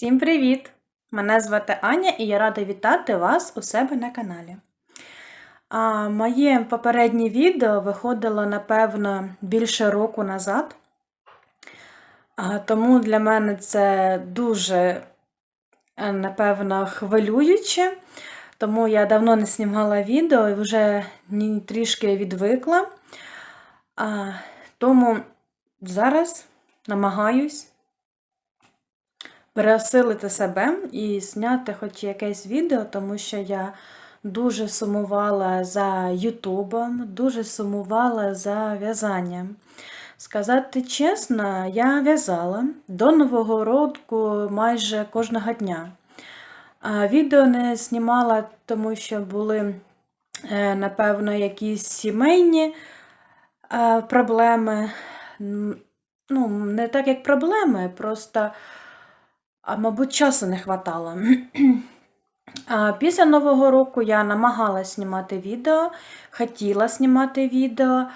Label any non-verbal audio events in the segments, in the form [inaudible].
Всім привіт! Мене звати Аня і я рада вітати вас у себе на каналі. А, моє попереднє відео виходило, напевно, більше року назад. А, тому для мене це дуже, е, напевно, хвилююче. Тому я давно не знімала відео і вже трішки відвикла. А, тому зараз намагаюсь пересилити себе і зняти хоч якесь відео, тому що я дуже сумувала за Ютубом, дуже сумувала за в'язанням. Сказати чесно, я в'язала до Нового року майже кожного дня. Відео не знімала, тому що були, е, напевно, якісь сімейні е, проблеми. Ну, не так як проблеми, просто а, мабуть, часу не хватало. [clears throat] Після Нового року я намагалась знімати відео, хотіла знімати відео,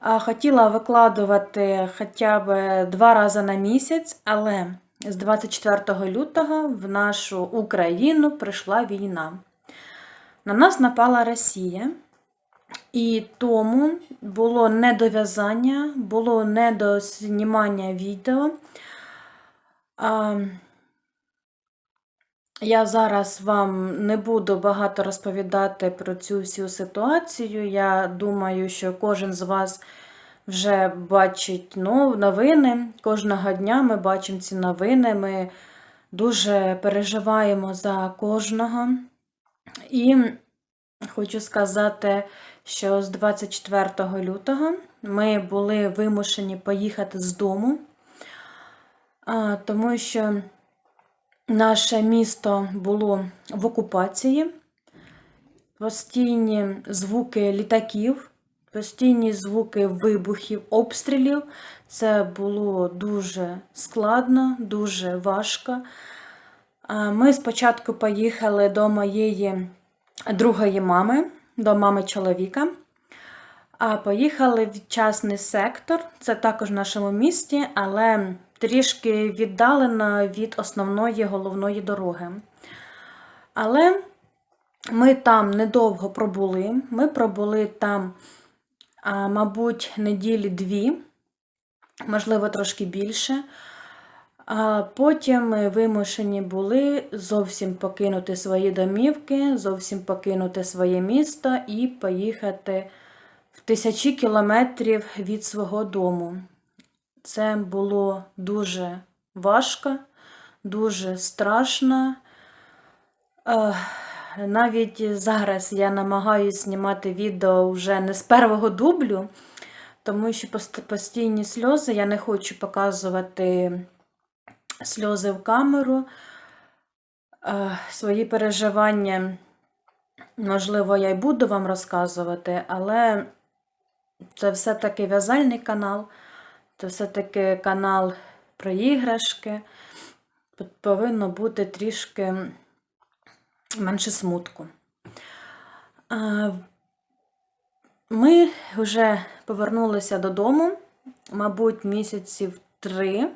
хотіла викладувати хоча б два рази на місяць, але з 24 лютого в нашу Україну прийшла війна. На нас напала Росія, і тому було недов'язання, було недознімання відео. Я зараз вам не буду багато розповідати про цю всю ситуацію. Я думаю, що кожен з вас вже бачить ну, новини. Кожного дня ми бачимо ці новини. Ми дуже переживаємо за кожного. І хочу сказати, що з 24 лютого ми були вимушені поїхати з дому, тому що наше місто було в окупації, постійні звуки літаків, постійні звуки вибухів, обстрілів. Це було дуже складно, дуже важко. Ми спочатку поїхали до моєї другої мами, до мами чоловіка. А поїхали в частний сектор, це також в нашому місті, але трішки віддалено від основної головної дороги. Але ми там недовго пробули. Ми пробули там, мабуть, неділі дві, можливо, трошки більше. А потім ми вимушені були зовсім покинути свої домівки, зовсім покинути своє місто і поїхати в тисячі кілометрів від свого дому. Це було дуже важко, дуже страшно. Е, Навіть зараз я намагаюся знімати відео вже не з першого дублю, тому що постійні сльози я не хочу показувати сльози в камеру. Е, Свої переживання, можливо, я й буду вам розказувати, але це все-таки в'язальний канал, це все-таки канал про іграшки. Повинно бути трішки менше смутку. Ми вже повернулися додому, мабуть, місяців три,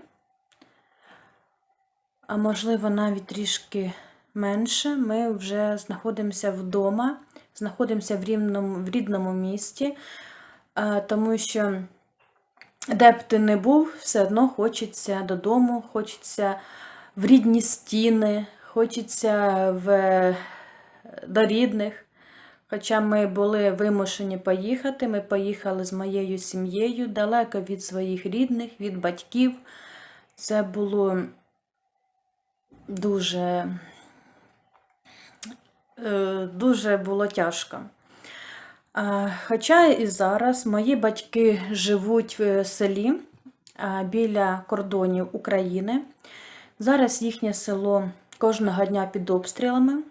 а можливо, навіть трішки менше. Ми вже знаходимося вдома, знаходимося в рівному, в рідному місті, тому що де б ти не був, все одно хочеться додому, хочеться в рідні стіни, хочеться в, до рідних. Хоча ми були вимушені поїхати, ми поїхали з моєю сім'єю далеко від своїх рідних, від батьків. Це було дуже, е, дуже було тяжко. Хоча і зараз мої батьки живуть в селі біля кордонів України. Зараз їхнє село кожного дня під обстрілами.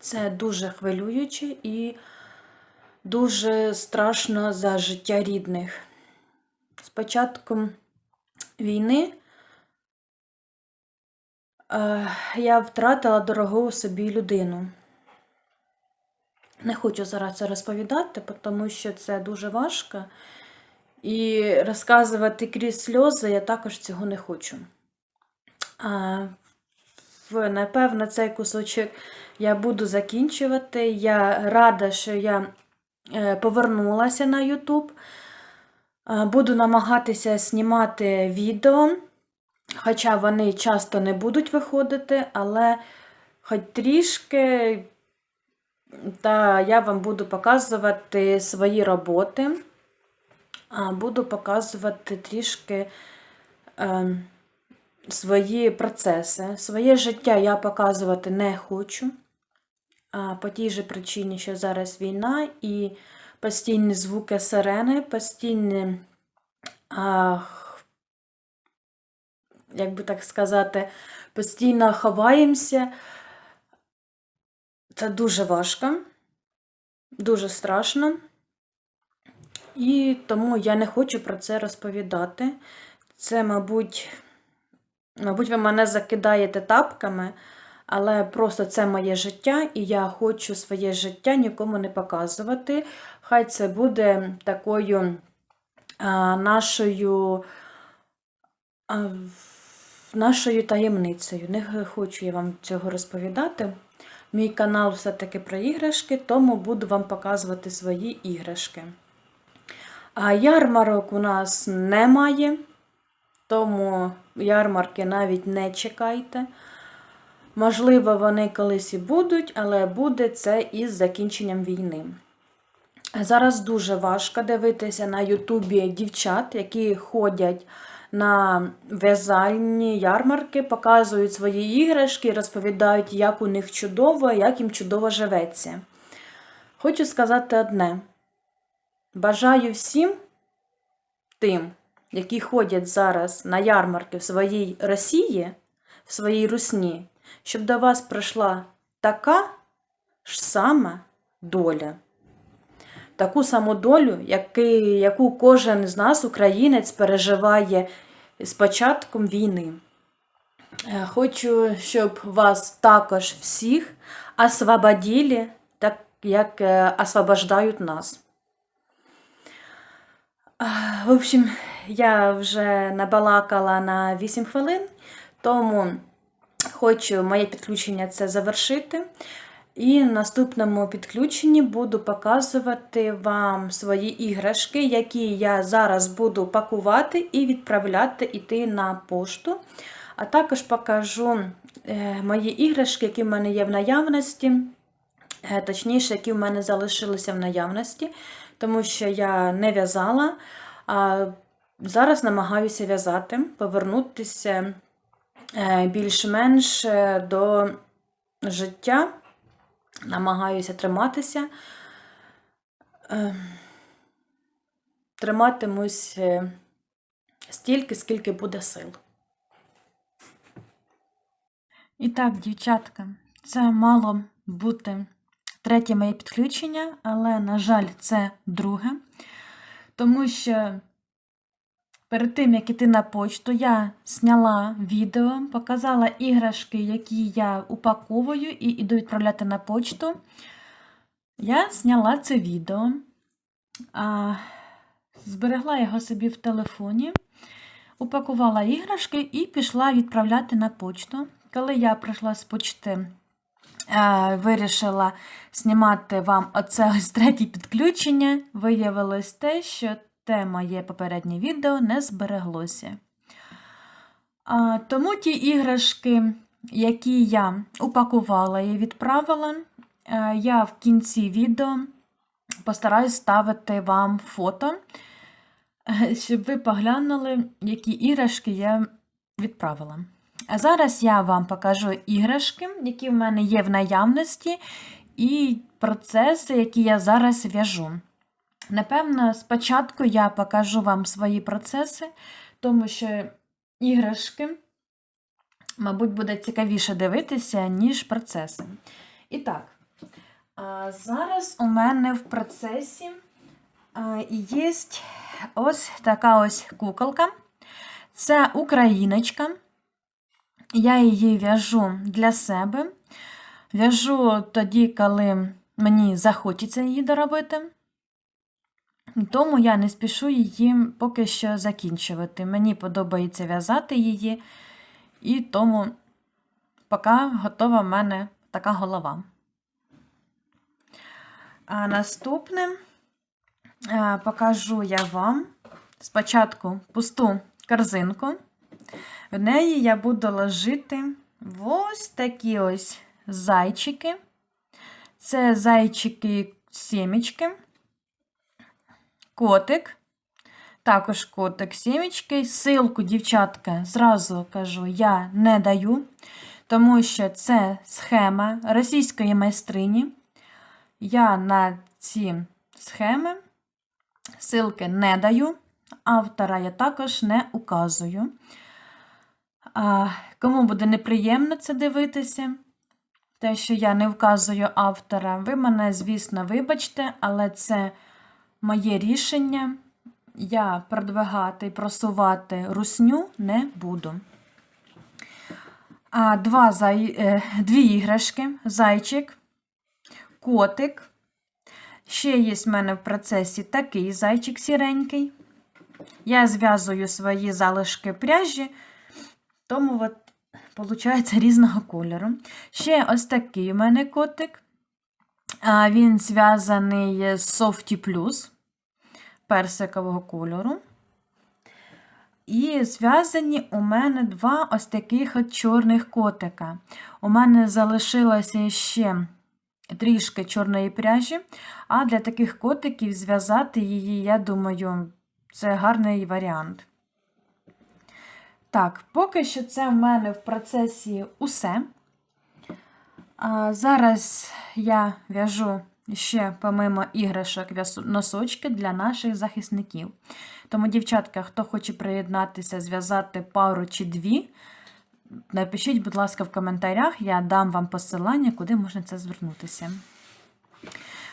Це дуже хвилююче і дуже страшно за життя рідних. З початком війни я втратила дорогу собі людину. Не хочу зараз це розповідати, тому що це дуже важко. І розказувати крізь сльози я також цього не хочу. А напевно, цей кусочок я буду закінчувати. Я рада, що я е, повернулася на YouTube. Буду намагатися знімати відео, хоча вони часто не будуть виходити, але хоч трішки, та я вам буду показувати свої роботи, буду показувати трішки е, свої процеси. Своє життя я показувати не хочу. По тій же причині, що зараз війна і постійні звуки сирени, постійні, як би так сказати, постійно ховаємося. Це дуже важко, дуже страшно. І тому я не хочу про це розповідати. Це, мабуть, мабуть, ви мене закидаєте тапками, але просто це моє життя, і я хочу своє життя нікому не показувати. Хай це буде такою а, нашою, а, нашою таємницею. Не хочу я вам цього розповідати. Мій канал все-таки про іграшки, тому буду вам показувати свої іграшки. А ярмарок у нас немає, тому ярмарки навіть не чекайте. Можливо, вони колись і будуть, але буде це із закінченням війни. Зараз дуже важко дивитися на Ютубі дівчат, які ходять на в'язальні ярмарки, показують свої іграшки, розповідають, як у них чудово, як їм чудово живеться. Хочу сказати одне: бажаю всім тим, які ходять зараз на ярмарки в своїй Росії, в своїй Русні, щоб до вас прийшла така ж сама доля. Таку саму долю, яки, яку кожен з нас, українець, переживає з початком війни. Е, Хочу, щоб вас також всіх освободили, так як е, освобождають нас. В общем, я вже набалакала на 8 хвилин, тому хочу моє підключення це завершити. І в наступному підключенні буду показувати вам свої іграшки, які я зараз буду пакувати і відправляти іти на пошту. А також покажу е, мої іграшки, які в мене є в наявності, е, точніше, які в мене залишилися в наявності, тому що я не в'язала. А зараз намагаюся в'язати, повернутися е, більш-менш до життя. Намагаюся триматися. Е, Триматимусь е, стільки, скільки буде сил. І так, дівчатка, це мало бути третє моє підключення, але, на жаль, це друге. Тому що перед тим, як іти на почту, я зняла відео, показала іграшки, які я упаковую і іду відправляти на почту. Я зняла це відео, а, зберегла його собі в телефоні, упакувала іграшки і пішла відправляти на почту. Коли я прийшла з почти, е, вирішила знімати вам оце ось третє підключення, виявилось те, що те моє попереднє відео не збереглося. А, тому ті іграшки, які я упакувала і відправила, е, я в кінці відео постараюсь ставити вам фото, [laughs] щоб ви поглянули, які іграшки я відправила. А зараз я вам покажу іграшки, які в мене є в наявності, і процеси, які я зараз в'яжу. Напевно, спочатку я покажу вам свої процеси, тому що іграшки, мабуть, буде цікавіше дивитися, ніж процеси. І так, зараз у мене в процесі є ось така ось куколка. Це україночка. Я її в'яжу для себе. В'яжу тоді, коли мені захочеться її доробити. Тому я не спішу її поки що закінчувати. Мені подобається в'язати її, і тому поки готова в мене така голова. А наступне а, покажу я вам спочатку пусту корзинку. В неї я буду ложити ось такі ось зайчики. Це зайчики сімечки, котик, також котик сімечки. Силку, дівчатка, зразу кажу, я не даю, тому що це схема російської майстрині. Я на ці схеми силки не даю, автора я також не указую. А, Кому буде неприємно це дивитися, те, що я не вказую автора, ви мене, звісно, вибачте, але це моє рішення. Я продвигати і просувати русню не буду. А, два зай... е, Дві іграшки, зайчик, котик. Ще є в мене в процесі такий зайчик сіренький. Я зв'язую свої залишки пряжі, тому от, виходить різного кольору. Ще ось такий у мене котик. Він зв'язаний з Softy Plus персикового кольору. І зв'язані у мене два ось таких от чорних котика. У мене залишилося ще трішки чорної пряжі, а для таких котиків зв'язати її, я думаю, це гарний варіант. Так, поки що це в мене в процесі усе. Зараз я в'яжу ще, помимо іграшок, носочки для наших захисників. Тому, дівчатка, хто хоче приєднатися, зв'язати пару чи дві, напишіть, будь ласка, в коментарях, я дам вам посилання, куди можна це звернутися.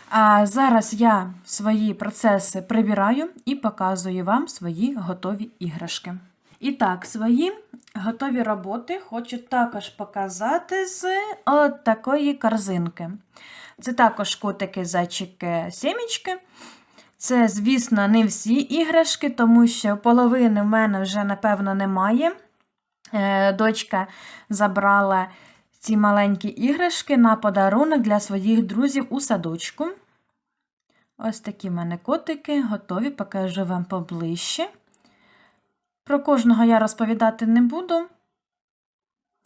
А Зараз я свої процеси прибираю і показую вам свої готові іграшки. І так, свої готові роботи хочу також показати з от такої корзинки. Це також котики, зайчики, сімічки. Це, звісно, не всі іграшки, тому що половини в мене вже, напевно, немає. Е, дочка забрала ці маленькі іграшки на подарунок для своїх друзів у садочку. Ось такі в мене котики, готові, покажу вам поближче. Про кожного я розповідати не буду,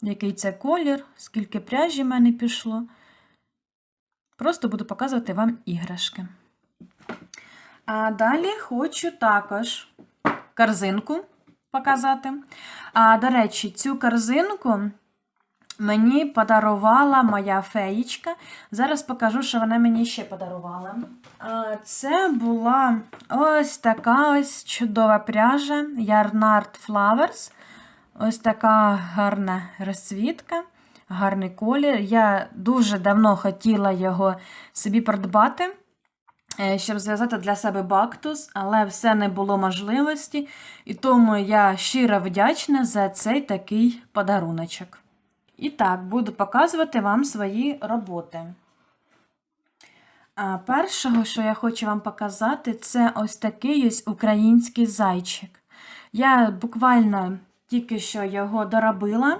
який це колір, скільки пряжі в мене пішло. Просто буду показувати вам іграшки. А далі хочу також корзинку показати. А, До речі, цю корзинку мені подарувала моя феєчка. Зараз покажу, що вона мені ще подарувала. Це була ось така ось чудова пряжа Yarnard Flowers. Ось така гарна розцвітка, гарний колір. Я дуже давно хотіла його собі придбати. Е, щоб зв'язати для себе бактус, але все не було можливості, і тому я щиро вдячна за цей такий подаруночок. І так, буду показувати вам свої роботи. Першого, що я хочу вам показати, це ось такий ось український зайчик. Я буквально тільки що його доробила.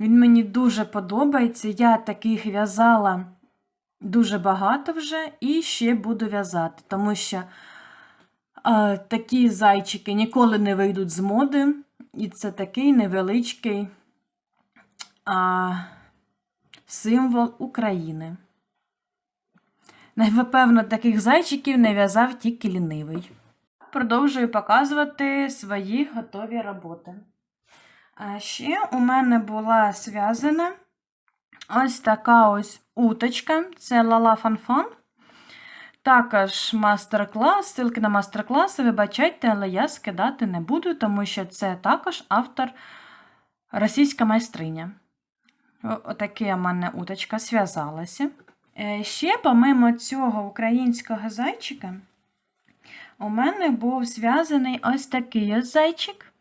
Він мені дуже подобається. Я таких в'язала дуже багато вже і ще буду в'язати, тому що а, такі зайчики ніколи не вийдуть з моди, і це такий невеличкий а, символ України. Напевно, таких зайчиків не в'язав тільки лінивий. Продовжую показувати свої готові роботи. А ще у мене була зв'язана ось така ось уточка це Лала Фанфан. Також мастер-клас, ссылки на мастер-класи, вибачайте, але я скидати не буду, тому що це також автор російська майстриня. Отаке у мене уточка зв'язалася. Е, ще, помимо цього українського зайчика, у мене був зв'язаний ось такий зайчик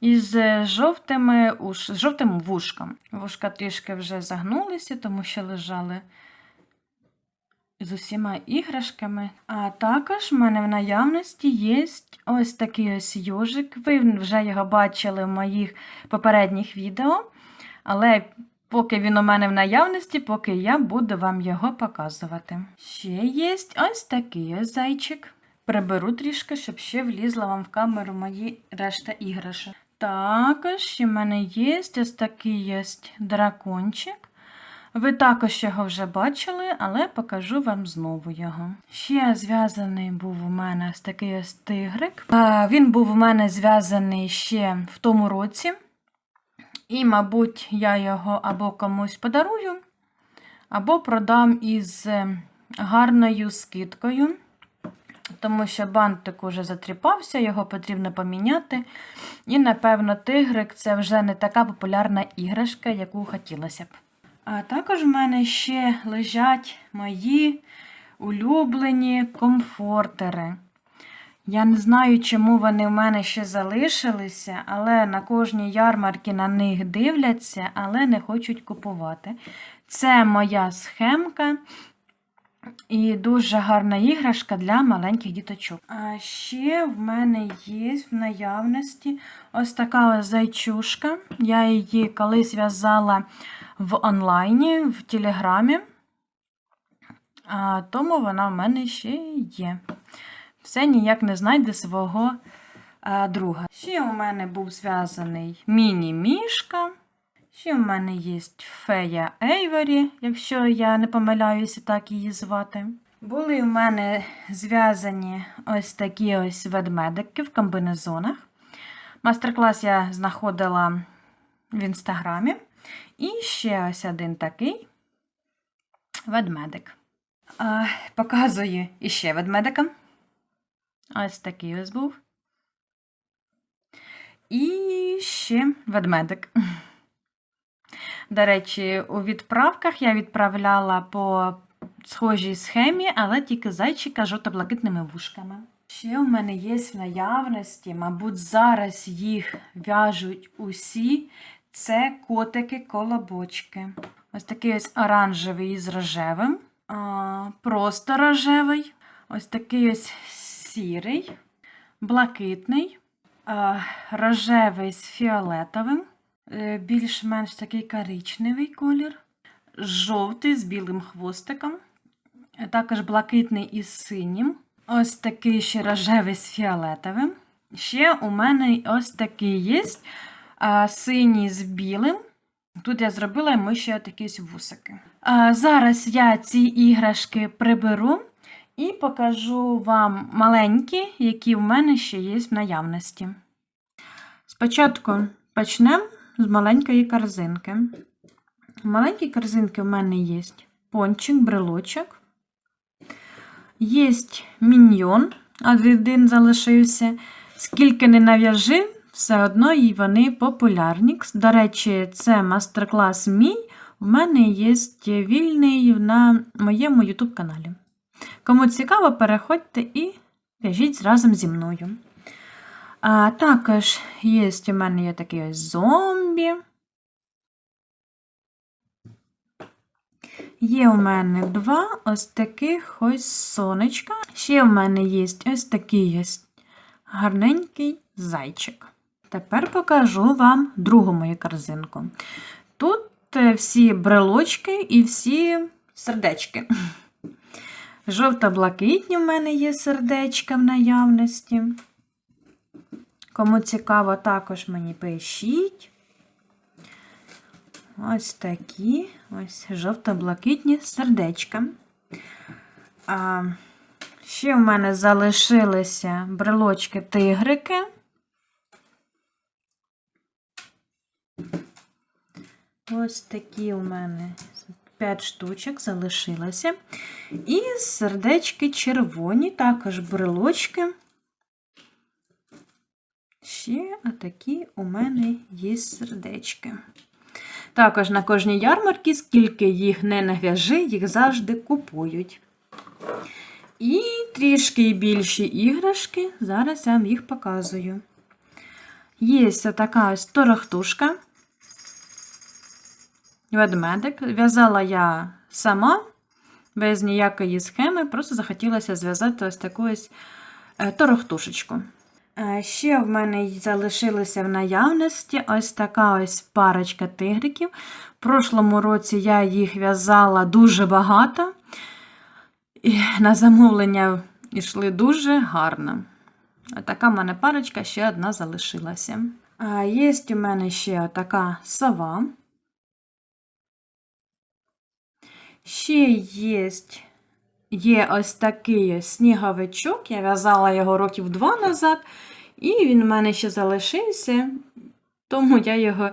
із жовтими, з жовтим вушком. Вушка трішки вже загнулися, тому що лежали з усіма іграшками. А також в мене в наявності є ось такий ось йожик. Ви вже його бачили в моїх попередніх відео. Але поки він у мене в наявності, поки я буду вам його показувати. Ще є ось такий зайчик. Приберу трішки, щоб ще влізла вам в камеру мої решта іграшок. Також в мене є ось такий ось дракончик. Ви також його вже бачили, але покажу вам знову його. Ще зв'язаний був у мене ось такий ось тигрик. Він був у мене зв'язаний ще в тому році. І, мабуть, я його або комусь подарую, або продам із е, гарною скидкою. Тому що бантик уже затріпався, його потрібно поміняти. І, напевно, тигрик це вже не така популярна іграшка, яку хотілося б. А також в мене ще лежать мої улюблені комфортери. Я не знаю, чому вони в мене ще залишилися, але на кожній ярмарці на них дивляться, але не хочуть купувати. Це моя схемка і дуже гарна іграшка для маленьких діточок. А ще в мене є в наявності ось така ось зайчушка. Я її колись в'язала в онлайні, в Телеграмі, тому вона в мене ще є. Все ніяк не знайде свого а, друга. Ще у мене був зв'язаний міні-мішка. Ще в мене є фея Ейвері, якщо я не помиляюся, так її звати. Були в мене зв'язані ось такі ось ведмедики в комбинезонах. Мастер-клас я знаходила в інстаграмі. І ще ось один такий ведмедик. Показую іще ведмедика. Ось такий ось був. І ще ведмедик. До речі, у відправках я відправляла по схожій схемі, але тільки зайчика жовто-блакитними вушками. Ще у мене є в наявності, мабуть, зараз їх в'яжуть усі. Це котики-колобочки. Ось такий ось оранжевий з рожевим, просто рожевий, ось такий ось сірий, блакитний, рожевий з фіолетовим, е, більш-менш такий коричневий колір, жовтий з білим хвостиком, е, також блакитний із синім. Ось такий ще рожевий з фіолетовим. Ще у мене ось такий є синій з білим. Тут я зробила йому ще ось вусики. Зараз я ці іграшки приберу і покажу вам маленькі, які в мене ще є в наявності. Спочатку почнемо з маленької корзинки. В маленькій корзинки в мене є пончик, брелочок. Є міньйон, один залишився. Скільки не нав'яжи, все одно і вони популярні. До речі, це мастер-клас мій. У мене є вільний на моєму YouTube каналі. Кому цікаво, переходьте і в'яжіть разом зі мною. А також є у мене є такий ось зомбі. Є у мене два ось таких ось сонечка. Ще в мене є ось такий ось гарненький зайчик. Тепер покажу вам другу мою корзинку. Тут е, всі брелочки і всі сердечки. Жовто-блакитні в мене є сердечка в наявності. Кому цікаво, також мені пишіть. Ось такі ось жовто-блакитні сердечка. А, Ще в мене залишилися брелочки-тигрики. Ось такі у мене 5 штучок залишилося. І сердечки червоні, також брелочки. Ще отакі у мене є сердечки. Також на кожній ярмарці, скільки їх не нав'яжи, їх завжди купують. І трішки більші іграшки, зараз я вам їх показую. Є така ось торохтушка. Ведмедик. В'язала я сама, без ніякої схеми, просто захотілося зв'язати ось таку ось е, торохтушечку. Е, Ще в мене залишилася в наявності ось така ось парочка тигриків. В прошлому році я їх в'язала дуже багато. І на замовлення йшли дуже гарно. Така в мене парочка, ще одна залишилася. Є у мене ще така сова. Ще є, є ось такий сніговичок. Я в'язала його років два назад, і він в мене ще залишився, тому я його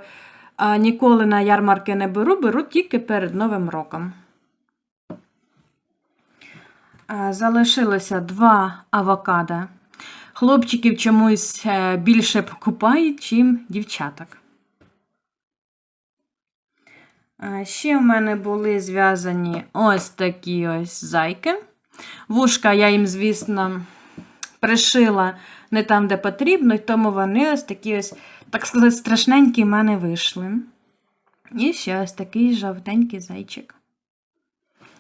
ніколи на ярмарки не беру, беру тільки перед Новим роком. Залишилося два авокадо. Хлопчиків чомусь е, більше покупають, чим дівчаток. А Ще в мене були зв'язані ось такі ось зайки. Вушка я їм, звісно, пришила не там, де потрібно, і тому вони ось такі ось, так сказати, страшненькі в мене вийшли. І ще ось такий жовтенький зайчик.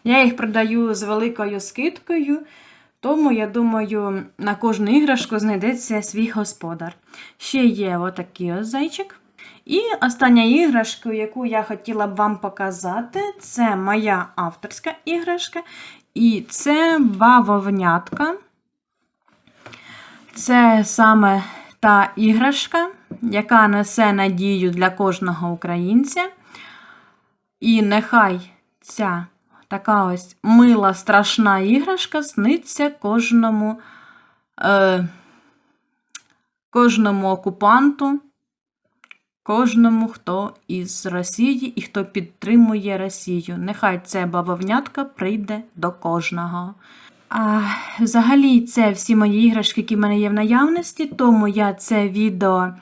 Я їх продаю з великою скидкою, тому, я думаю, на кожну іграшку знайдеться свій господар. Ще є отакий ось зайчик. І остання іграшка, яку я хотіла б вам показати, це моя авторська іграшка. І це бавовнятка. Це саме та іграшка, яка несе надію для кожного українця. І нехай ця така ось мила, страшна іграшка сниться кожному, е, кожному окупанту, кожному, хто із Росії і хто підтримує Росію. Нехай це бавовнятка прийде до кожного. А, взагалі, це всі мої іграшки, які в мене є в наявності, тому я це відео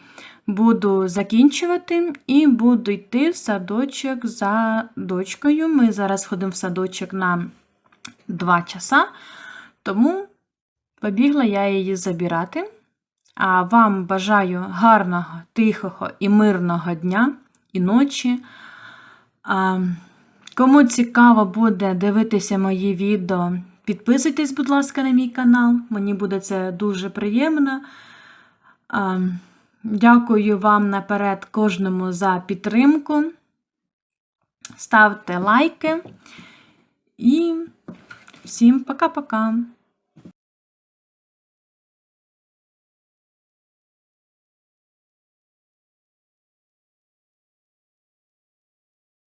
буду закінчувати і буду йти в садочок за дочкою. Ми зараз ходимо в садочок на 2 часа, тому побігла я її забирати. Вам бажаю гарного, тихого і мирного дня і ночі. Кому цікаво буде дивитися мої відео, підписуйтесь, будь ласка, на мій канал. Мені буде це дуже приємно. Дякую вам наперед кожному за підтримку. Ставте лайки. І всім пока-пока!